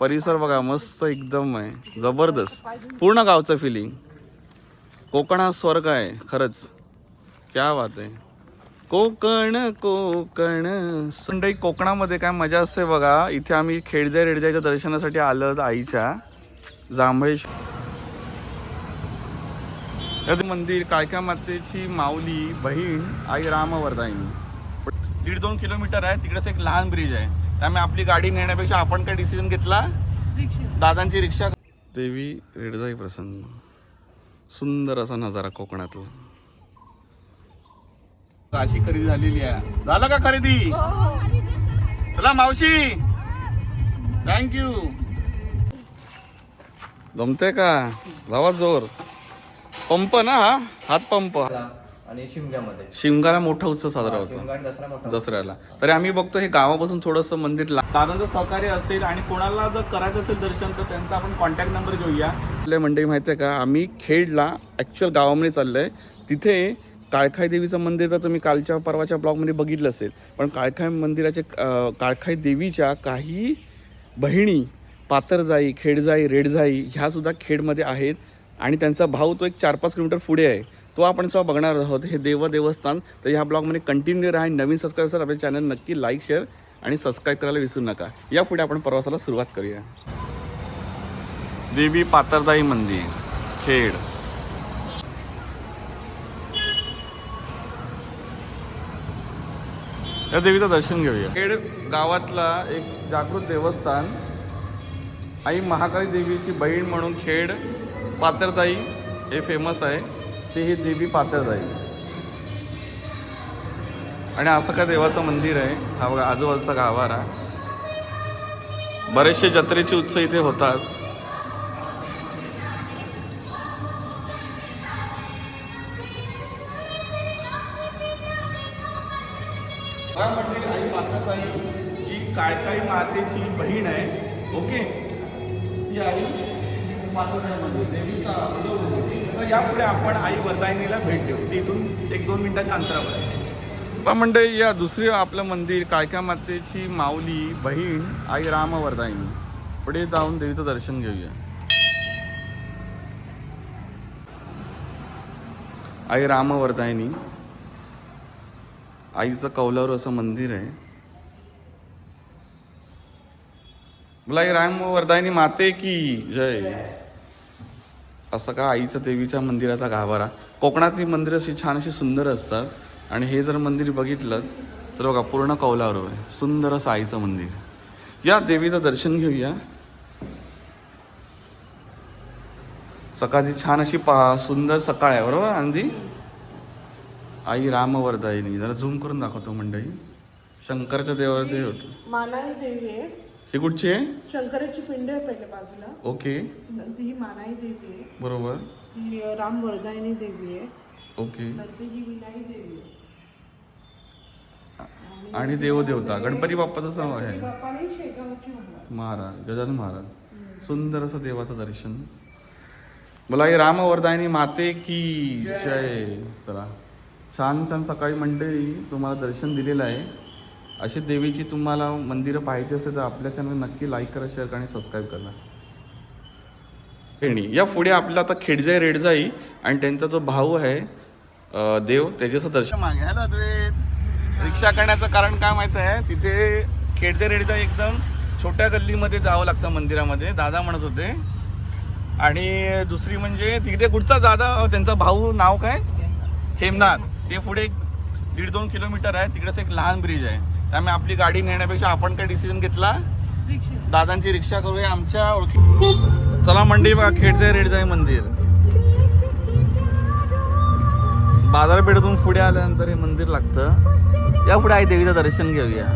परिसर बघा मस्त एकदम आहे. जबरदस्त. पूर्ण गावचं फिलिंग कोकण हा स्वर्ग आहे खरंच. क्या वात आहे. कोकण कोकण. संडई कोकणामध्ये काय मजा असते बघा. इथे आम्ही खेडजा रेडजाईच्या दर्शनासाठी आलो आईच्या. जांभळेश मंदिर काळक्या मातेची माऊली बहीण आई रामवर्धाईनी दीड दोन किलोमीटर आहे. तिकडेच एक लहान ब्रिज आहे. त्यामुळे आपली गाडी नेण्यापेक्षा आपण काय डिसिजन घेतला? दादांची रिक्षा. देवी रेडजाई प्रसन्न. सुंदर असा नजारा कोकणातला. अशी खरेदी झालेली आहे. झालं का खरेदी? चला मावशी. थँक्यू जमते का? लावा जोर. पंप ना हा? हात पंप. आणि शिमग्यामध्ये. शिमगाला मोठा उत्सव साजरा होतो. शिमगा आणि दसरा मोठा दसऱ्याला. तरी आम्ही बघतो हे गावापासून थोडंसं मंदिर ला- दादांचं सहकार्य असेल आणि कोणाला जर करायचं असेल दर्शन तर त्यांचा आपण कॉन्टॅक्ट नंबर घेऊया. आपल्या मंडळी माहिती आहे का? आम्ही खेडला ॲक्च्युअल गावामध्ये चाललोय. तिथे काळखाई देवीचं मंदिर तर तुम्ही कालच्या परवाच्या ब्लॉगमध्ये बघितलं असेल. पण काळखाई मंदिराचे अं, काळखाई देवीच्या काही बहिणी पातरजाई खेडजाई रेडजाई ह्या सुद्धा खेडमध्ये आहेत. आणि त्यांचा भाऊ तो एक चार पाच किलोमीटर पुढे आहे. तो आपण जेव्हा बघणार आहोत. हे देव देवस्थान. तर ह्या ब्लॉगमध्ये कंटिन्यू राहा. नवीन सबस्क्राईबर आपले चॅनल नक्की लाईक शेअर आणि सबस्क्राईब करायला विसरू नका. या पुढे आपण प्रवासाला सुरुवात करूया. देवी पातरदाई मंदिर खेड. या देवीचं दर्शन घेऊया. खेड गावातला एक जागृत देवस्थान. आई महाकाली देवीची बहीण म्हणून खेड पातरदाई हे फेमस आहे. ते ही देवी पातरताई आणि असं काय देवाचं मंदिर आहे? हा बघा आजूबाजूचा गावारा बरेचसे जत्रेचे उत्सव इथे होतात. म्हणजे आई जी काळकाई मातेची बहीण आहे. ओके? ती आई पातरताई म्हणजे देवीचा अनुभव होती. तर यापुढे आपण आई वरदायनीला भेट देऊ. तिथून एक दोन मिनिटाच्या अंतरावर. आहे. म्हणजे या दुसरी आपलं मंदिर काळक्या मातेची माऊली बहीण आई रामवर्धायनी पुढे जाऊन देवीचं दर्शन घेऊया. आई रामवर्धायनी आईचं कौलावर असं मंदिर आहे. मला आई रामवर्धायनी माते की जय. असं का आईच्या देवीच्या मंदिराचा गाभारा? कोकणातली मंदिरं अशी छान अशी सुंदर असतात. आणि हे जर मंदिर बघितलं तर बघा पूर्ण कौलावर आहे. सुंदर असं आईचं मंदिर. या देवीचं दर्शन घेऊया. सकाळची छान अशी पा सुंदर सकाळ आहे बरोबर आंदी आई रामवर्धायनी जरा झूम करून दाखवतो मंडळी. शंकरच्या देवावर ते होतं. मानाई देवी आहे. हे कुठची आहे? शंकराची पिंड आहे पहिल्या बाजूला. ओके. नंतर ही मानाई देवी आहे. बरोबर. ही अ, रामवर्धायनी देवी आहे. ओके. नंतर ही विनाई देवी आहे. आणि देवदेवता. गणपती बाप्पाचं नाव आहे. शेगावची महाराज महाराज गजानन महाराज. सुंदर असं देवाचं दर्शन. मला हे रामवर्धायनी माते की जय. चला. छान छान सकाळी मंडळी तुम्हाला दर्शन दिलेलं आहे. अशी देवीची तुम्हाला मंदिरं पाहायची असेल तर आपल्या चॅनल नक्की लाईक करा शेअर करा आणि सबस्क्राईब करा. खेळणी या पुढे आपलं आता खेडजाई रेडजाई आणि त्यांचा जो भाऊ आहे देव त्याच्याचं दर्शन मागे. हॅलो अद्वैत रिक्षा करण्याचं कारण काय माहीत आहे? तिथे खेडजाई रेडजाई एकदम छोट्या गल्लीमध्ये जावं लागतं मंदिरामध्ये दादा म्हणत होते. आणि दुसरी म्हणजे तिथे कुठचा दादा त्यांचा भाऊ नाव काय? हेमनाथ. ते पुढे एक दीड दोन किलोमीटर आहे. तिकडेच एक लहान ब्रिज आहे. त्यामुळे आपली गाडी नेण्यापेक्षा आपण काय डिसिजन घेतला? दादांची रिक्षा करूया आमच्या ओळखी चला मंडी बघा खेडजाई रेडजाई मंदिर. बाजारपेठेतून पुढे आल्यानंतर हे मंदिर लागतं. या पुढे आई देवीचं दर्शन घेऊया.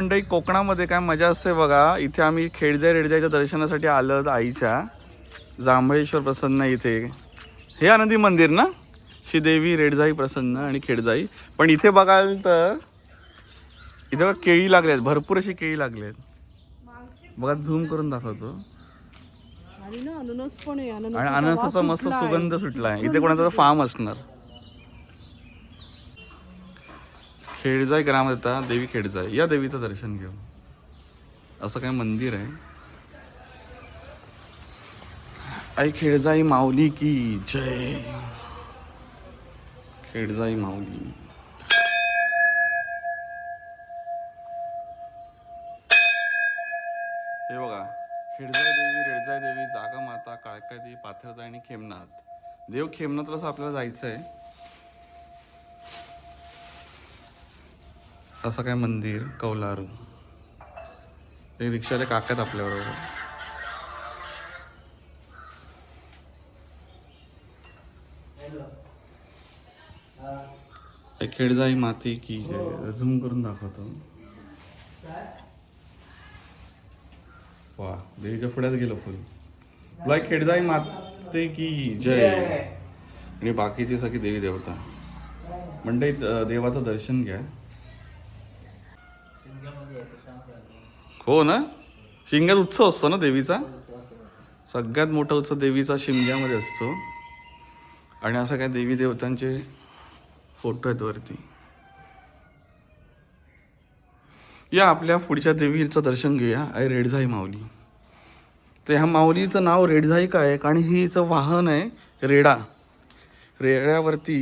मंडई कोकणामध्ये काय मजा असते बघा. इथे आम्ही खेडजाई रेडजाईच्या दर्शनासाठी आलो आईच्या. जांभळेश्वर प्रसन्न इथे. हे आनंदी मंदिर ना? श्रीदेवी रेडजाई प्रसन्न आणि खेडजाई. पण इथे बघाल तर इथे बघा केळी लागली आहेत. भरपूर अशी केळी लागली आहेत. बघा झूम करून दाखवतो. आणि ना अननस पण आहे. आणि अननस अननसाचा मस्त सुगंध सुटला आहे इथे कोणाचा फार्म असणार. खेडजाई ग्राम येतात देवी खेडजाई. या देवीचं दर्शन घेऊ. असं काय मंदिर आहे. आई खेळजाई माऊली की जय. खेळजाई माऊली. देवी देवी जागा माता काळकादी पाथरदा आणि खेमनाथ. देव खेमनाथलाच आपल्याला जायचं आहे असं काय मंदिर कौलारू. ते रिक्षाला काकात आपल्याबरोबर. हे खेळजाई माती की जय. झूम करून दाखवतो. वा देवीच्या पुढ्यात गेलो फुल तुला खेळजाई माते की जय. आणि बाकीची सगळी देवी देवता. म्हणजे देवाचं दर्शन घ्या. हो ना? शिमग्यात उत्सव असतो ना देवीचा? सगळ्यात मोठा उत्सव देवीचा शिमग्यामध्ये असतो. आणि असं काय देवी देवतांचे फोटो आहेत वरती. या आपल्या पुढच्या देवीचं दर्शन घेऊया. आहे रेडझाई माऊली. तर ह्या माऊलीचं नाव रेडझाई काय आहे? कारण हिचं वाहन आहे रेडा. रेड्यावरती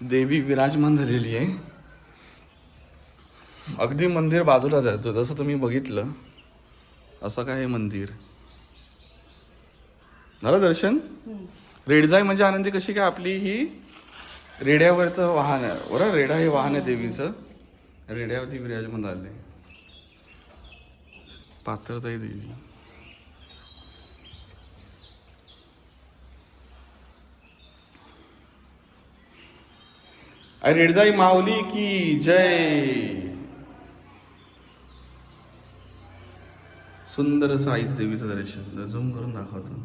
देवी विराजमान झालेली आहे. अगदी मंदिर बाजूला जातो. जसं तुम्ही बघितलं असं काय मंदिर? झालं दर्शन? रेडझाई म्हणजे आनंदी कशी काय? आपली ही रेड्यावरचं वाहन आहे. बरं रेडा हे वाहन आहे देवीचं. रेड्यावरती विराजमान झाले पात्रताई देवी अरे रेडजाई माऊली की जय. सुंदर असं देवीचं दर्शन. झूम करून दाखवतो.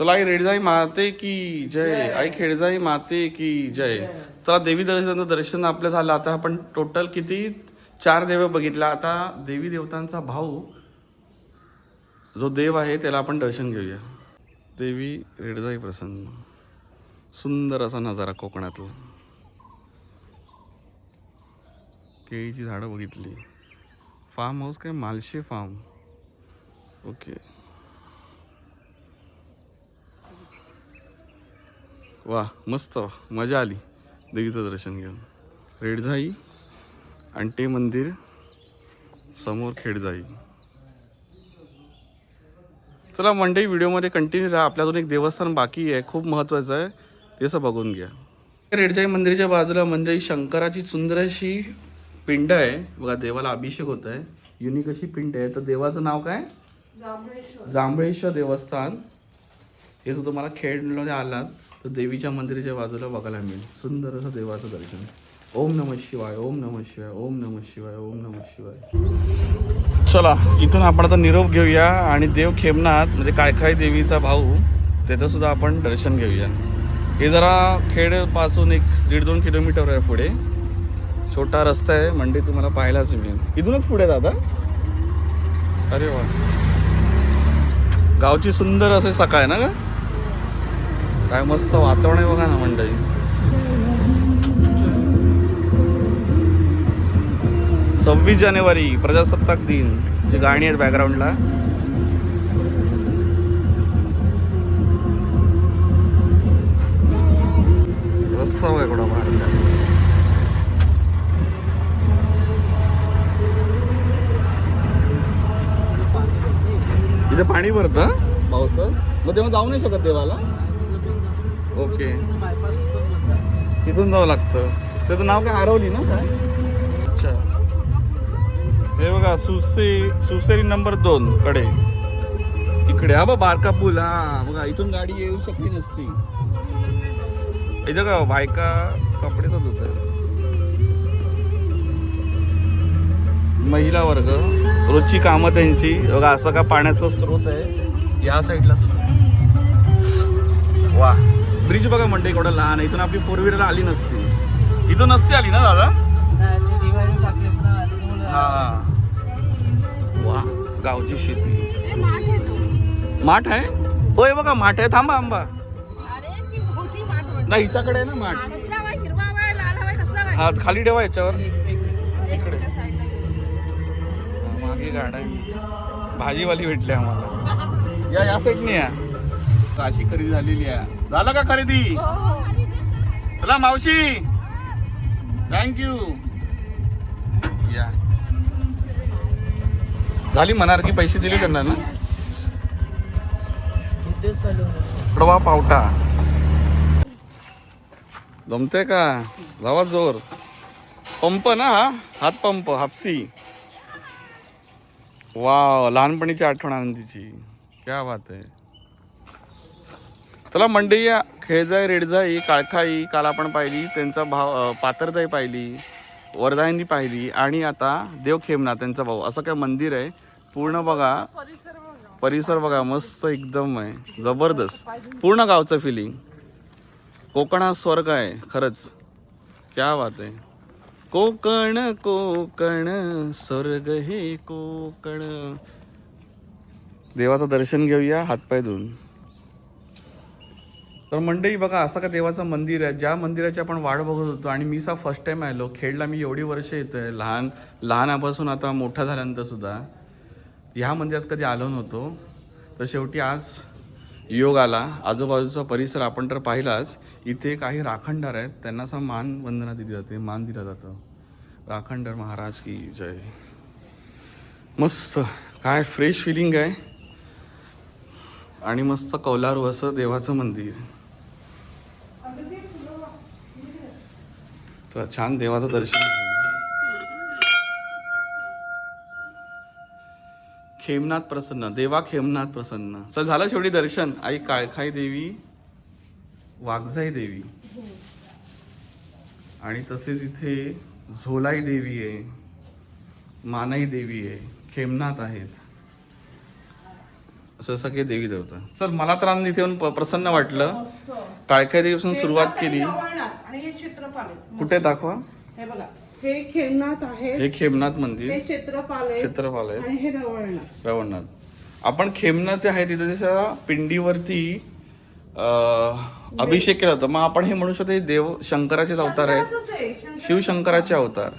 चला आई रेडजाई माते की जय. आई खेळजाई माते की जय. चला देवी दर्शनाचं दर्शन आपलं झालं. आता आपण टोटल किती? चार देव बघितला आता देवी देवतांचा भाऊ जो देव आहे त्याला आपण दर्शन घेऊया. देवी रेडजाई प्रसन्न. सुंदर असा नजारा कोकणातला. केळीची झाडं बघितली. फार्म हाऊस काय? मालशे फार्म ओके वा मस्त. मजा आली. देवीचं दर्शन घेऊन. रेडझाई आणि ते मंदिर समोर खेडजाई चला मंडई व्हिडिओमध्ये कंटिन्यू राहा. आपल्या अजून एक देवस्थान बाकी आहे. खूप महत्त्वाचं आहे. ते असं बघून घ्या. रेडजाई मंदिराच्या बाजूला म्हणजे शंकराची सुंदर अशी पिंड आहे. बघा देवाला अभिषेक होत आहे. युनिक अशी पिंड आहे. तर देवाचं नाव काय? जांभळेश्वर. देवस्थान. हे जर तुम्हाला खेडमध्ये आलात. तर देवीच्या मंदिराच्या बाजूला बघायला मिळेल. सुंदर असं देवाचं दर्शन. ओम नम शिवाय ओम नम शिवाय ओम नम शिवाय ओम नम शिवाय. चला इथून आपण आता निरोप घेऊया आणि देव खेमनाथ म्हणजे काळखाई देवीचा भाऊ त्याचं सुद्धा आपण दर्शन घेऊया. हे जरा खेडपासून एक दीड दोन किलोमीटर आहे पुढे. छोटा रस्ता आहे म्हणजे तुम्हाला पाहायलाच मिळेल. इथूनच पुढे दादा. अरे वा. गावची सुंदर असे सकाळ ना का काय मस्त वातावरण आहे बघा ना मंडळी. सव्वीस जानेवारी प्रजासत्ताक दिन जी गाणी आहेत बॅकग्राऊंडला रस्ता आहे एवढा भारी इथे पाणी भरतं? पावसात मग तेव्हा जाऊ नाही शकत देवाला? ओके. तिथून जावं लागतं. त्याचं नाव काय? हरवली ना? काय? अच्छा. हे बघा सुसे सुसेरी नंबर दोन कडे. इकडे हा बा बारका पूल. हा बघा इथून गाडी येऊ शकली नसती. इथं का बायका कपडेच होत महिला वर्ग. रोजची कामं त्यांची. बघा असं का पाण्याचा स्रोत आहे? या साईडला सुद्धा. वा ब्रिज बघा म्हणते एवढा लहान इथून आपली फोर व्हीलर आली नसती. इथून नसती आली ना दादा? हा. वा गावची शेती. माठ आहे? होय बघा माठ आहे. थांबा आंबा नाही हिच्याकडे आहे ना माठ. हा खाली ठेवा याच्यावर. इकडे. हा, मागे गाडा भाजीवाली भेटली आम्हाला. या या साईडने या. अशी खरेदी झालेली आहे. झालं का खरेदी? चला मावशी. थँक्यू या. झाली म्हणार की पैसे दिले त्यांना ना? कडवा पावटा. जमते का? जावा जोर. पंप ना हा? हात पंप हापसी. वा लहानपणीची आठवण आनंदीची. क्या बात आहे. चला मंडई या खेळजाई रेडजाई काळखाई काल आपण पाहिली त्यांचा भाव पातरजाई पाहिली वरदायनी पाहिली आणि आता देव खेमना त्यांचा भाऊ. असं काय मंदिर आहे? पूर्ण बघा. परिसर बघा मस्त एकदम आहे. जबरदस्त. पूर्ण गावचं फिलिंग कोकण हा स्वर्ग आहे खरंच. क्या बात आहे. कोकण कोकण स्वर्ग हे कोकण. देवाचं दर्शन घेऊया हातपाय धुवून तर मंडई बघा असं का देवाचं मंदिर आहे ज्या मंदिराची आपण वाट बघत होतो आणि मी सा फर्स्ट टाईम आलो खेडला मी एवढी वर्ष येतो आहे लहान लहानापासून आता मोठा झाल्यानंतर सुद्धा ह्या मंदिरात कधी आलो नव्हतो. तर शेवटी आज योग आला आजूबाजूचा परिसर आपण तर पाहिलाच इथे काही राखणदार आहेत त्यांना असा मान वंदना दिली जाते मान दिला जातं. राखणदार महाराज की जय. मस्त काय फ्रेश फिलिंग आहे. आणि मस्त कौलारू असं देवाचं मंदिर. तर छान देवाचं दर्शन. खेमनाथ प्रसन्न देवा खेमनाथ प्रसन्न. चल झालं शेवटी दर्शन. आई काळखाई देवी वाघजाई देवी. आणि तसेच इथे झोलाई देवी आहे मानाई देवी आहे खेमनाथ आहेत. असं सगळे देवी देवता. चल मला तर आनंद इथे येऊन प- प्रसन्न वाटलं. काळख्या देवीपासून सुरुवात केली. रवळनाथ कुठे दाखवा. हे बघा हे खेमनाथ आहे. हे खेमनाथ मंदिर. हे क्षेत्रपाल आहे. क्षेत्रपाल आहे. आणि हे रवळनाथ. रवणनाथ आपण खेमनाथ जे आहे तिथे जसं पिंडीवरती अं, अभिषेक केला होता. मग आपण हे म्हणू शकतो हे देव शंकराचेच अवतार आहेत. आहे, शंकर- शिवशंकराचे अवतार.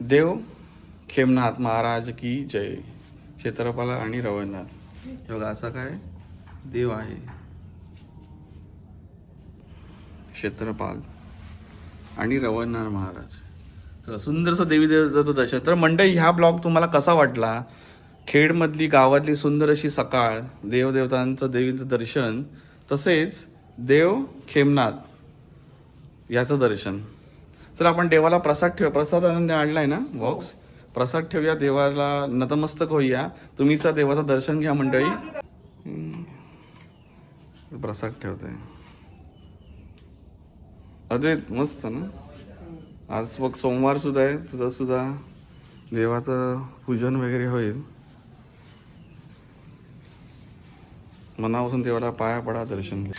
देव खेमनाथ महाराज की जय. क्षेत्रपाल आणि रवळनाथ. हे बघा असा काय? देव आहे. क्षेत्रपाल आणि रवळनाथ महाराज. तर सुंदरसं देवी देवताचं दर्शन. तर मंडळी ह्या ब्लॉग तुम्हाला कसा वाटला? खेडमधली गावातली सुंदर अशी सकाळ देवदेवतांचं देवीचं दर्शन तसेच देव खेमनाथ याचं दर्शन. तर आपण देवाला प्रसाद ठेवूया प्रसाद आनंद आणला आहे ना बॉक्स प्रसाद ठेवूया देवाला नतमस्तक होऊया. तुम्हीचा देवाचं दर्शन घ्या मंडळी. प्रसाद ठेवतोय. अरे मस्त ना? आज मग सोमवार सुद्धा आहे तुझा सुद्धा देवाचं पूजन वगैरे होईल. मनापासून देवाला पाया पडा दर्शन घ्या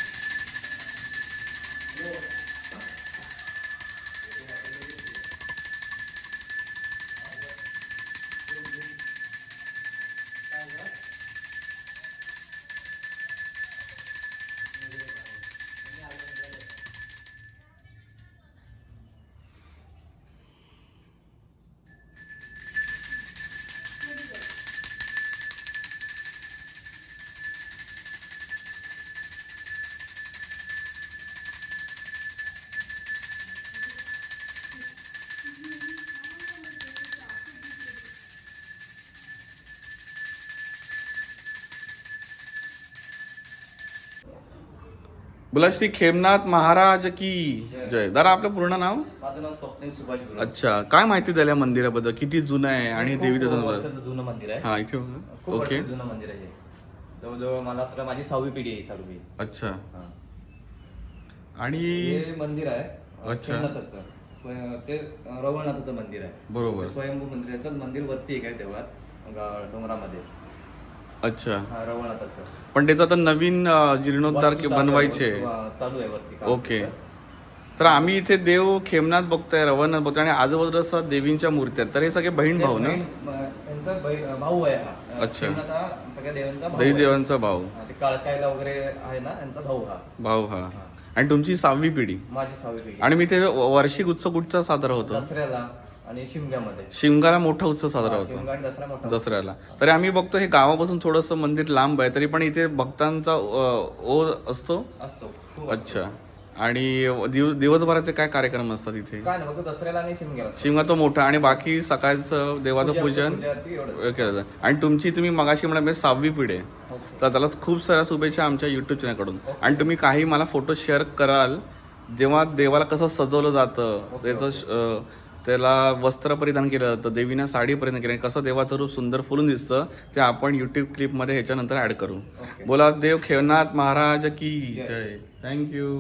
बोला श्री खेमनाथ महाराज की जय दादा आपलं पूर्ण नाव माझं नाव स्वप्नील सुभाष गुरु अच्छा काय माहिती द्यायला मंदिराबद्दल किती जुनं आहे आणि खूप देवी वर्षाचं जुनं मंदिर आहे हा इथे बघा. खूप ओके वर्षाचं जुनं मंदिर आहे हे. जवळजवळ मला तर माझी सहावी पिढी आहे सहावी अच्छा हा. आणि हे मंदिर आहे अं, अच्छा. खेळनाथाचं. स्वयं- ते अं, रवळनाथाचं मंदिर आहे बरोबर ते स्वयंभू मंदिर आहे. त्याचंच मंदिर वरती एक आहे देवळात गा- डोंगरामध्ये अच्छा. हा रवळनाथाचं पण त्याचा आता नवीन अं, जीर्णोद्धार वास्तू की चालू आहे, बनवायचे? वास्तू, चालू आहे वरती काम ओके. त्याचं. तर आम्ही इथे देव खेमनाथ बघतोय रवनाथ बघतोय आणि आजूबाजूला देवींच्या मूर्त्या आहेत. तर हे सगळे बहीण भाऊ ना? म- बही- भाऊ आहे हा. अं, अच्छा. हा सगळ्या देवांचा भाऊ देवी आहे. देवांचा भाऊ. हा, ते काळकायला वगैरे आहे ना त्यांचा भाऊ हा. भाऊ हा. आणि तुमची सहावी पिढी? माझी सहावी पिढी. आणि मी ते वार्षिक उत्सव कुठचा साजरा होतो? दसऱ्याला. आणि शिमग्यामध्ये. शिमगाला मोठा उत्सव साजरा होतो. शिमगा आणि दसरा मोठा दसऱ्याला. तरी आम्ही बघतो हे गावापासून थोडंसं मंदिर लांब आहे तरी पण इथे भक्तांचा अ, ओढ असतो? असतो. खूप असतो. अच्छा. आणि दिव दिवसभराचे काय कार्यक्रम असतात इथे? काय नाही फक्त दसऱ्याला आणि शिमग्याला. शिमगा तो मोठा आणि बाकी सकाळचं देवाचं पूजा- पूजन? पूजा आरती एवढंच. केलं जातं. आणि तुमची तुम्ही मगाशी म्हणा म्हणजे सहावी पिढी आहे. ओके. तर त्याला खूप साऱ्या शुभेच्छा आमच्या युट्यूब चॅनलकडून आणि तुम्ही काही मला फोटो शेअर कराल जेव्हा देवाला कसं सजवलं जातं त्याचं श- अं, त्याला वस्त्र परिधान केलं जातं देवीनं साडी परिधान केली. कसं देवाचं रूप सुंदर फुलून दिसतं ते आपण युट्यूब क्लिपमध्ये ह्याच्यानंतर ऍड करू. बोला देव खेळनाथ महाराज की जय. थँक्यू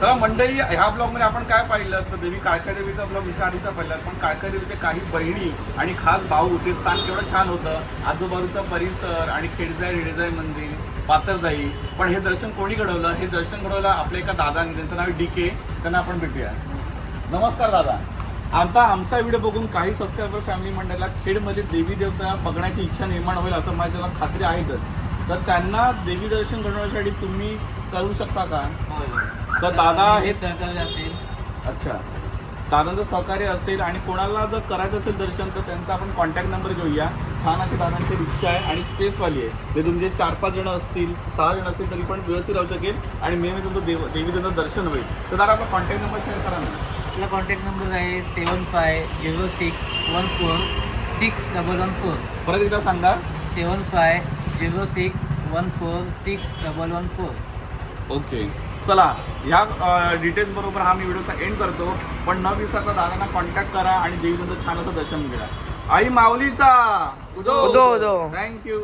तर मंडळी ह्या ब्लॉगमध्ये आपण काय पाहिलं तर देवी काळका देवीचा ब्लॉग विचार आधीचा पाहिला. पण काळका देवीचे काही बहिणी आणि खास भाऊ ते स्थान केवढं छान होतं. आजूबाजूचा परिसर आणि खेडजाई रेडजाई मंदिर पातरजाई पण हे दर्शन कोणी घडवलं? हे दर्शन घडवलं आपल्या एका दादाने त्यांचं नाव डी के. त्यांना आपण भेटूया. नमस्कार दादा. आता आमचा व्हिडिओ बघून काही सबस्क्रायबर फॅमिली मंडळाला खेडमध्ये देवी देवता बघण्याची इच्छा निर्माण होईल असं माझ्याला खात्री आहेच तर. त्यांना देवी दर्शन घडवण्यासाठी तुम्ही करू शकता का? तर दादा हे सहकार्य असेल अच्छा. दादांचं सहकार्य असेल आणि कोणाला जर करायचं असेल दर्शन तर त्यांचा आपण कॉन्टॅक्ट नंबर घेऊया. छान अशी दादांची रिक्षा आहे आणि स्पेसवाली आहे. ते तुमचे चार पाच जण असतील सहा जण असतील तरी पण व्यवस्थित राहू शकेल आणि मे तुमचं देव देवी देवचं दर्शन होईल. तर दादा आपला कॉन्टॅक्ट नंबर शेअर करा ना. आपला कॉन्टॅक्ट नंबर आहे seven five zero six one four six double one four परत एकदा सांगा. Seven five zero six one four six double one four okay चला ह्या डिटेल्स बरोबर हा मी व्हिडिओचा एंड करतो पण न विसरता दादांना कॉन्टॅक्ट करा आणि देवी तुमचं छान असं दर्शन घ्या. आई माऊलीचा! उदो, उदो. थँक्यू